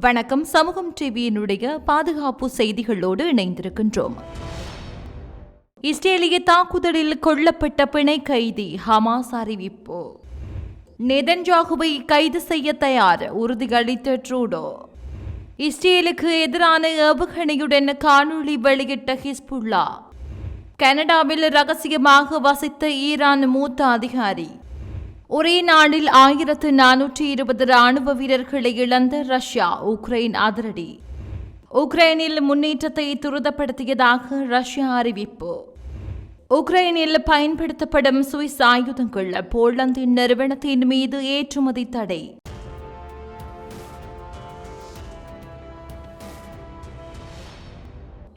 வணக்கம். சமூகம் டிவியினுடைய பாதுகாப்பு செய்திகளோடு இணைந்திருக்கின்றோம். இஸ்ரேலிய தாக்குதலில் கொல்லப்பட்ட பிணை கைதி ஹமாஸ் அறிவிப்பு. நெதன்ஜாகுவை கைது செய்ய தயார். உறுதியளித்த ட்ரூடோ. இஸ்ரேலுக்கு எதிரான ஏவுகணையுடன் காணொளி வெளியிட்ட ஹிஸ்புல்லா. கனடாவில் ரகசியமாக வசித்த ஈரான் மூத்த அதிகாரி. ஒரே நாளில் ஆயிரத்து நானூற்றி இருபது ராணுவ வீரர்களை இழந்த ரஷ்யா உக்ரைன் அதிரடி. உக்ரைனில் முன்னேற்றத்தை துரிதப்படுத்தியதாக ரஷ்யா அறிவிப்பு. உக்ரைனில் பயன்படுத்தப்படும் சுவிஸ் ஆயுதங்கள் போலந்தின் நிறுவனத்தின் மீது ஏற்றுமதி தடை.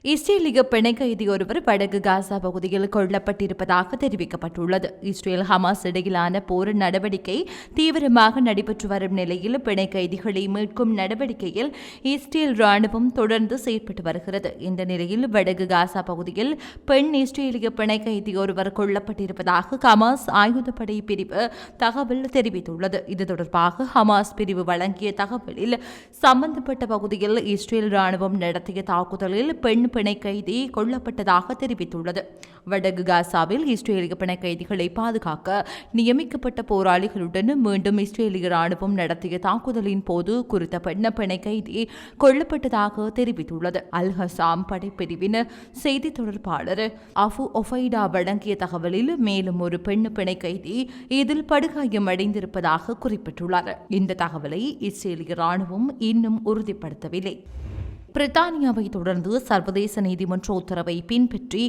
இஸ்ரேலிய பிணை கைதி ஒருவர் வடக்கு காசா பகுதியில் கொல்லப்பட்டிருப்பதாக தெரிவிக்கப்பட்டுள்ளது. இஸ்ரேல் ஹமாஸ் இடையிலான போர் நடவடிக்கை தீவிரமாக நடைபெற்று வரும் நிலையில் பிணை கைதிகளை மீட்கும் நடவடிக்கையில் இஸ்ரேல் ராணுவம் தொடர்ந்து செயற்பட்டு வருகிறது. இந்த நிலையில் வடக்கு காசா பகுதியில் பெண் இஸ்ரேலிய பிணை கைதி ஒருவர் கொல்லப்பட்டிருப்பதாக ஹமாஸ் ஆயுதப்படை பிரிவு தகவல் தெரிவித்துள்ளது. இது தொடர்பாக ஹமாஸ் பிரிவு வழங்கிய தகவலில் சம்பந்தப்பட்ட பகுதியில் இஸ்ரேல் ராணுவம் நடத்திய தாக்குதலில் பெண் பிணை கைதி கொல்லப்பட்டதாக தெரிவித்துள்ளது. வடக்கு காசாவில் இஸ்ரேலிய பிணை கைதிகளை பாதுகாக்க நியமிக்கப்பட்ட போராளிகளுடன் மீண்டும் இஸ்ரேலிய ராணுவம் நடத்திய தாக்குதலின் போது குறித்த பெண்ண பிணை கைதி கொல்லப்பட்டதாக தெரிவித்துள்ளது. அல் ஹசாம் படைப்பிரிவின் செய்தி தொடர்பாளர் அஃபு ஒஃபைடா வழங்கிய தகவலில் மேலும் ஒரு பெண் பிணை கைதி இதில் படுகாயம் அடைந்திருப்பதாக குறிப்பிட்டுள்ளார். இந்த தகவலை இஸ்ரேலிய ராணுவம் இன்னும் உறுதிப்படுத்தவில்லை. பிரித்தானியாவை தொடர்ந்து சர்வதேச நீதிமன்ற உத்தரவை பின்பற்றி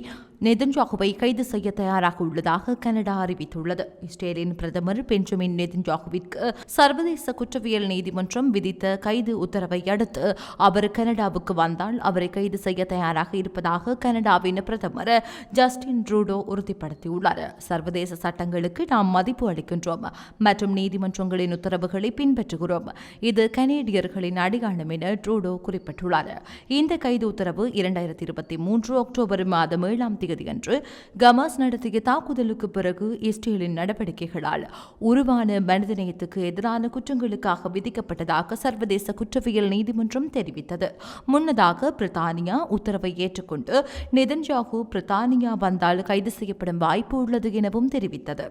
நெதன்ஜாகுவை கைது செய்ய தயாராக உள்ளதாக கனடா அறிவித்துள்ளது. இஸ்ரேலின் பிரதமர் பெஞ்சமின் நெதன்ஜாகுவிற்கு சர்வதேச குற்றவியல் நீதிமன்றம் விதித்த கைது உத்தரவை அடுத்து அவர் கனடாவுக்கு வந்தால் அவரை கைது செய்ய தயாராக இருப்பதாக கனடாவின் பிரதமர் ஜஸ்டின் ட்ரூடோ உறுதிப்படுத்தியுள்ளார். சர்வதேச சட்டங்களுக்கு நாம் மதிப்பு அளிக்கின்றோம். மற்றும் நீதிமன்றங்களின் உத்தரவுகளை பின்பற்றுகிறோம். இது கனேடியர்களின் அடையாளம் என ட்ரூடோ குறிப்பிட்டுள்ளார். இந்த கைது உத்தரவு இரண்டாயிரத்தி இருபத்தி மூன்று அக்டோபர் மாதம் ஏழாம் தேதியன்று கமாஸ் நடத்திய தாக்குதலுக்கு பிறகு இஸ்ரேலின் நடவடிக்கைகளால் உருவான மனிதநேயத்துக்கு எதிரான குற்றங்களுக்காக விதிக்கப்பட்டதாக சர்வதேச குற்றவியல் நீதிமன்றம் தெரிவித்தது. முன்னதாக பிரித்தானியா உத்தரவை ஏற்றுக்கொண்டு நெதன்ஜாகு பிரித்தானியா வந்தால் கைது செய்யப்படும் வாய்ப்பு உள்ளது எனவும் தெரிவித்தது.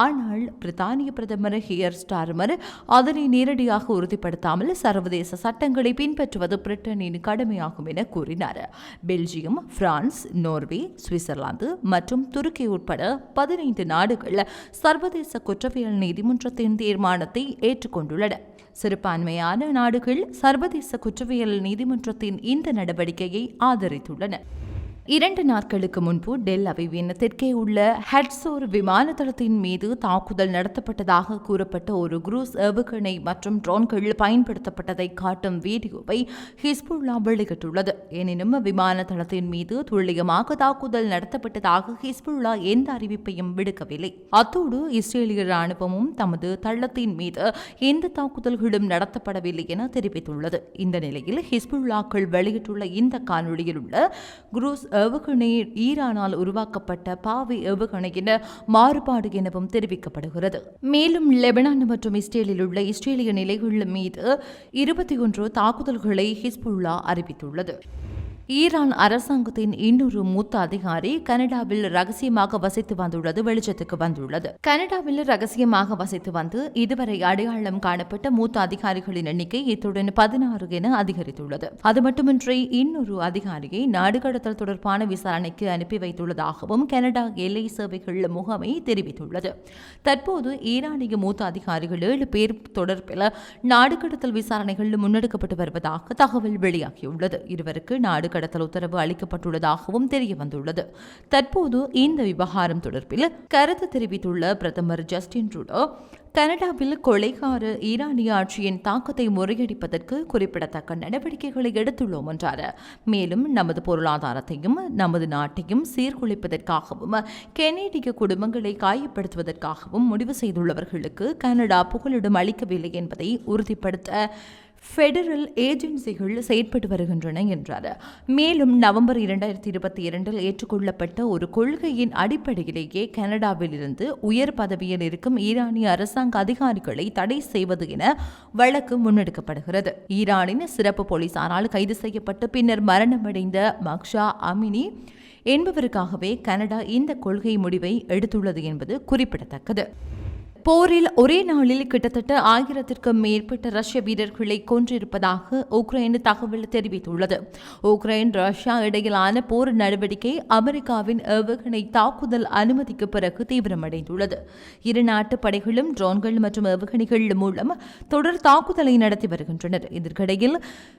ஆனால் பிரித்தானிய பிரதமர் ஹியர் ஸ்டார்மர் அதனை நேரடியாக உறுதிப்படுத்தாமல் சர்வதேச சட்டங்களை பின்பற்றுவது பிரிட்டனின் கடமையாகும் என கூறினார். பெல்ஜியம் பிரான்ஸ் நோர்வே சுவிட்சர்லாந்து மற்றும் துருக்கி உட்பட பதினைந்து நாடுகள் சர்வதேச குற்றவியல் நீதிமன்றத்தின் தீர்மானத்தை ஏற்றுக்கொண்டுள்ளன. சிறுபான்மையான நாடுகள் சர்வதேச குற்றவியல் நீதிமன்றத்தின் இந்த நடவடிக்கையை ஆதரித்துள்ளன. இரண்டு நாட்களுக்கு முன்பு டெல் அவிவின் தெற்கே உள்ள ஹெட்சோர் விமான தளத்தின் மீது தாக்குதல் நடத்தப்பட்டதாக கூறப்பட்ட ஒரு குரூஸ் ஏவுகணை மற்றும் ட்ரோன்கள் பயன்படுத்தப்பட்டதை காட்டும் வீடியோவை ஹிஸ்புல்லா வெளியிட்டுள்ளது. எனினும் விமான தளத்தின் மீது துல்லியமாக தாக்குதல் நடத்தப்பட்டதாக ஹிஸ்புல்லா எந்த அறிவிப்பையும் விடுக்கவில்லை. அத்தோடு இஸ்ரேலிய ராணுவமும் தமது தளத்தின் மீது எந்த தாக்குதல்களும் நடத்தப்படவில்லை என தெரிவித்துள்ளது. இந்த நிலையில் ஹிஸ்புல்லாக்கள் வெளியிட்டுள்ள இந்த காணொலியில் உள்ள குரூஸ் ஏவுகணை ஈரானால் உருவாக்கப்பட்ட பாவை ஏவுகணையின் மாறுபாடு எனவும் தெரிவிக்கப்படுகிறது. மேலும் லெபனான் மற்றும் இஸ்ரேலில் உள்ள இஸ்ரேலிய நிலைகள் மீது இருபத்தி ஒன்று தாக்குதல்களை ஹிஸ்புல்லா அறிவித்துள்ளது. ஈரான் அரசாங்கத்தின் இன்னொரு மூத்த அதிகாரி கனடாவில் ரகசியமாக வசித்து வந்துள்ளது வெளிச்சத்துக்கு வந்துள்ளது. கனடாவில் ரகசியமாக வசித்து வந்து இதுவரை அடையாளம் காணப்பட்ட மூத்த அதிகாரிகளின் எண்ணிக்கை இத்துடன் பதினாறு என அதிகரித்துள்ளது. அது மட்டுமின்றி இன்னொரு அதிகாரியை நாடு கடத்தல் தொடர்பான விசாரணைக்கு அனுப்பி வைத்துள்ளதாகவும் கனடா எல்லை சேவைகள் முகமை தெரிவித்துள்ளது. தற்போது ஈரானிய மூத்த அதிகாரிகள் ஏழு பேர் தொடர்பில் நாடு கடத்தல் விசாரணைகள் முன்னெடுக்கப்பட்டு வருவதாக தகவல் வெளியாகியுள்ளது. இருவருக்கு நாடு கடத்தல் உத்தரவு அளிக்கப்பட்டுள்ளதாகவும் தெரிய வந்துள்ளது தற்போது இந்த விவகாரம் தொடர்பில் கருத்து தெரிவித்துள்ள பிரதமர் ஜஸ்டின் ட்ரூடோ கனடாவில் கொலைகார ஈரானிய ஆட்சியின் தாக்கத்தை முறியடிப்பதற்கு குறிப்பிடத்தக்க நடவடிக்கைகளை எடுத்துள்ளோம் என்றார். மேலும் நமது பொருளாதாரத்தையும் நமது நாட்டையும் சீர்குலைப்பதற்காகவும் கெனேடிய குடும்பங்களை காயப்படுத்துவதற்காகவும் முடிவு செய்துள்ளவர்களுக்கு கனடா புகலிடம் அளிக்கவில்லை என்பதை உறுதிப்படுத்த ஃபெடரல் ஏஜென்சிகள் செயற்பட்டு வருகின்றன என்றார். மேலும் நவம்பர் இரண்டாயிரத்தி இருபத்தி இரண்டில் ஏற்றுக்கொள்ளப்பட்ட ஒரு கொள்கையின் அடிப்படையிலேயே கனடாவிலிருந்து உயர் பதவியில் இருக்கும் ஈரானிய அரசாங்க அதிகாரிகளை தடை செய்வது என வழக்கு முன்னெடுக்கப்படுகிறது. ஈரானின் சிறப்பு போலீசாரால் கைது செய்யப்பட்டு பின்னர் மரணமடைந்த மக்ஷா அமினி என்பவருக்காகவே கனடா இந்த கொள்கை முடிவை எடுத்துள்ளது என்பது குறிப்பிடத்தக்கது. போரில் ஒரே நாளில் கிட்டத்தட்ட ஆயிரத்திற்கும் மேற்பட்ட ரஷ்ய வீரர்களை கொன்றிருப்பதாக உக்ரைன் தகவல் தெரிவித்துள்ளது. உக்ரைன் ரஷ்யா இடையிலான போர் நடவடிக்கை அமெரிக்காவின் ஏவுகணை தாக்குதல் அனுமதிக்கு பிறகு தீவிரமடைந்துள்ளது. இரு நாட்டு படைகளும் ட்ரோன்கள் மற்றும் ஏவுகணைகள் மூலம் தொடர் தாக்குதலை நடத்தி வருகின்றனர். இதற்கிடையில்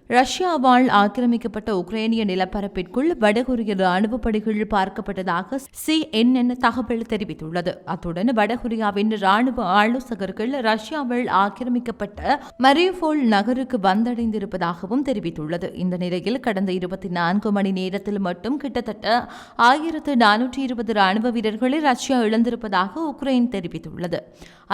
ரஷ்யாவால் ஆக்கிரமிக்கப்பட்ட உக்ரைனிய நிலப்பரப்பிற்குள் வடகொரிய ராணுவ படைகள் பார்க்கப்பட்டதாக சிஎன்என் தகவல் தெரிவித்துள்ளது. அத்துடன் வடகொரியாவின் ராணுவ ராணுவ ஆலோசகர்கள் ரஷ்யாவில் ஆக்கிரமிக்கப்பட்ட மரியோபோல் நகருக்கு வந்தடைந்திருப்பதாகவும் தெரிவித்துள்ளது. இந்த நிலையில் கடந்த இருபத்தி நான்கு மணி நேரத்தில் மட்டும் கிட்டத்தட்ட ஆயிரத்து நானூற்றி இருபது ராணுவ வீரர்களை ரஷ்யா இழந்திருப்பதாக உக்ரைன் தெரிவித்துள்ளது.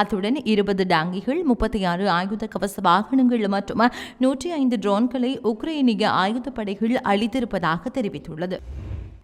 அத்துடன் இருபது டாங்கிகள் முப்பத்தி ஆறு ஆயுத கவச வாகனங்கள் மற்றும் நூற்றி ஐந்து ட்ரோன்களை உக்ரைனிய ஆயுதப்படைகள் அளித்திருப்பதாக தெரிவித்துள்ளது.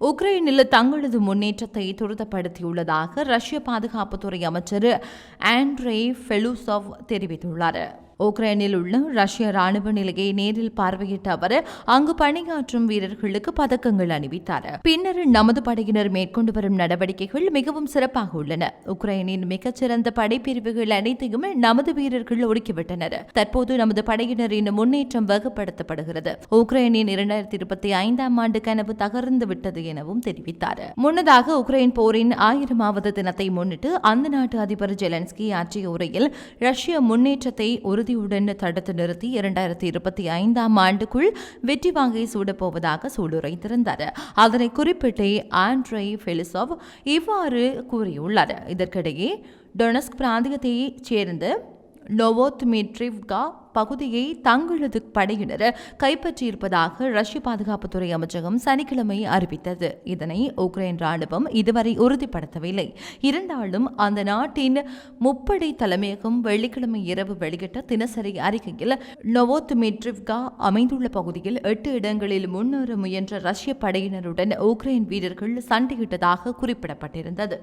உக்ரைனில் தங்களது முன்னேற்றத்தை துரிதப்படுத்தியுள்ளதாக ரஷ்ய பாதுகாப்புத்துறை அமைச்சர் ஆண்ட்ரே ஃபெலுசோவ் தெரிவித்துள்ளார். உக்ரைனில் உள்ள ரஷ்ய ராணுவ நிலையை நேரில் பார்வையிட்ட அவர் அங்கு பணியாற்றும் வீரர்களுக்கு பதக்கங்கள் அணிவித்தார். பின்னர் நமது படையினர் மேற்கொண்டு வரும் நடவடிக்கைகள் மிகவும் சிறப்பாக உள்ளன. உக்ரைனின் மிகச்சிறந்த படைப்பிரிவுகள் அனைத்தையும் நமது வீரர்கள் ஒடுக்கிவிட்டனர். தற்போது நமது படையினரின் முன்னேற்றம் வகுப்படுத்தப்படுகிறது. உக்ரைனின் இரண்டாயிரத்தி இருபத்தி ஐந்தாம் ஆண்டு கனவு தகர்ந்து விட்டது எனவும் தெரிவித்தார். முன்னதாக உக்ரைன் போரின் ஆயிரமாவது தினத்தை முன்னிட்டு அந்த நாட்டு அதிபர் ஜெலன்ஸ்கி ஆற்றிய உரையில் ரஷ்ய முன்னேற்றத்தை ஒரு உறுதியுடன் தடுத்து நிறுத்தி இரண்டாயிரத்தி இருபத்தி ஐந்தாம் ஆண்டுக்குள் வெற்றி வாங்கி சூடப்போவதாக சூளுரைத்திருந்தார் அதனை குறிப்பிட்டே ஆண்ட்ரை பெலிசோவ் இவ்வாறு கூறியுள்ளார். இதற்கிடையே டொனஸ்க் பிராந்தியத்தைச் சேர்ந்த நோவோத்மிட்ரிவ்கா பகுதியை தங்களது படையினர் கைப்பற்றியிருப்பதாக ரஷ்ய பாதுகாப்புத்துறை அமைச்சகம் சனிக்கிழமை அறிவித்தது. இதனை உக்ரைன் ராணுவம் இதுவரை உறுதிப்படுத்தவில்லை. இருந்தாலும் அந்த நாட்டின் முப்படை தலைமையகம் வெள்ளிக்கிழமை இரவு வெளியிட்ட தினசரி அறிக்கையில் நொவோத்மிட்ரிவ்கா அமைந்துள்ள பகுதியில் எட்டு இடங்களில் முன்னேற முயன்ற ரஷ்ய படையினருடன் உக்ரைன் வீரர்கள் சண்டையிட்டதாக குறிப்பிடப்பட்டிருந்தது.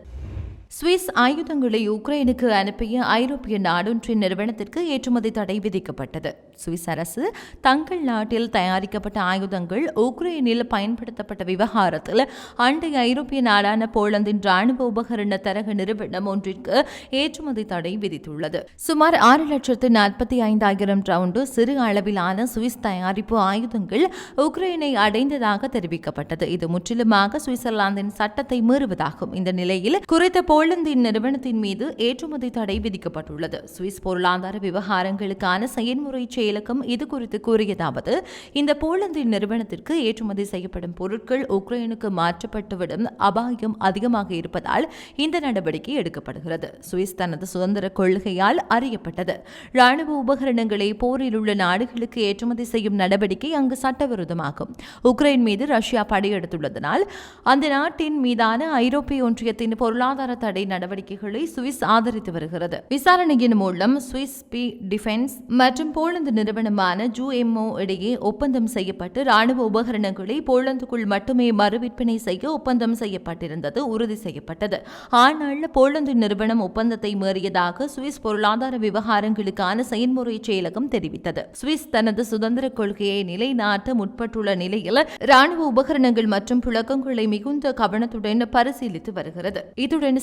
சுவிஸ் ஆயுதங்களை உக்ரைனுக்கு அனுப்பிய ஐரோப்பிய நாடொன்றின் நிறுவனத்திற்கு ஏற்றுமதி தடை விதிக்கப்பட்டது. சுவிஸ் அரசு தங்கள் நாட்டில் தயாரிக்கப்பட்ட ஆயுதங்கள் உக்ரைனில் பயன்படுத்தப்பட்ட விவகாரத்தில் அண்டை ஐரோப்பிய நாடான போலந்தின் ராணுவ உபகரண தரக நிறுவனம் ஒன்றிற்கு ஏற்றுமதி தடை விதித்துள்ளது. சுமார் ஆறு லட்சத்து நாற்பத்தி ஐந்தாயிரம் ரவுண்டு சிறு அளவிலான சுவிஸ் தயாரிப்பு ஆயுதங்கள் உக்ரைனை அடைந்ததாக தெரிவிக்கப்பட்டது. இது முற்றிலுமாக சுவிட்சர்லாந்தின் சட்டத்தை மீறுவதாகும். இந்த நிலையில் குறித்த போலந்தின் நிறுவனத்தின் மீது ஏற்றுமதி தடை விதிக்கப்பட்டுள்ளது. சுவிஸ் பொருளாதார விவகாரங்களுக்கான செயல்முறை செயலகம் இது குறித்து கூறியதாவது இந்த போலந்தின் நிறுவனத்திற்கு ஏற்றுமதி செய்யப்படும் பொருட்கள் உக்ரைனுக்கு மாற்றப்பட்டுவிடும் அபாயம் அதிகமாக இருப்பதால் இந்த நடவடிக்கை எடுக்கப்படுகிறது. சுவிஸ் தனது சுதந்திர கொள்கையால் அறியப்பட்டது. ராணுவ உபகரணங்களை போரில் உள்ள நாடுகளுக்கு ஏற்றுமதி செய்யும் நடவடிக்கை அங்கு சட்டவிரோதமாகும். உக்ரைன் மீது ரஷ்யா படையெடுத்துள்ளதனால் அந்த நாட்டின் மீதான ஐரோப்பிய ஒன்றியத்தின் பொருளாதார தடை நடவடிக்கைகளை சுவிஸ் ஆதரித்து வருகிறது. விசாரணையின் மூலம் சுவிஸ் பி டிஃபென்ஸ் மற்றும் போலந்து நிறுவனமான ஜூ எம்ஓ இடையே ஒப்பந்தம் செய்யப்பட்டு ராணுவ உபகரணங்களை போலந்துக்குள் மட்டுமே மறுவிற்பனை செய்ய ஒப்பந்தம் செய்யப்பட்டிருந்தது உறுதி செய்யப்பட்டது. ஆனால் போலந்து நிறுவனம் ஒப்பந்தத்தை மீறியதாக சுவிஸ் பொருளாதார விவகாரங்களுக்கான செயல்முறை செயலகம் தெரிவித்தது. சுவிஸ் தனது சுதந்திர கொள்கையை நிலைநாட்ட முற்பட்டுள்ள நிலையில் ராணுவ உபகரணங்கள் மற்றும் புழக்கங்களை மிகுந்த கவனத்துடன் பரிசீலித்து வருகிறது. இத்துடன்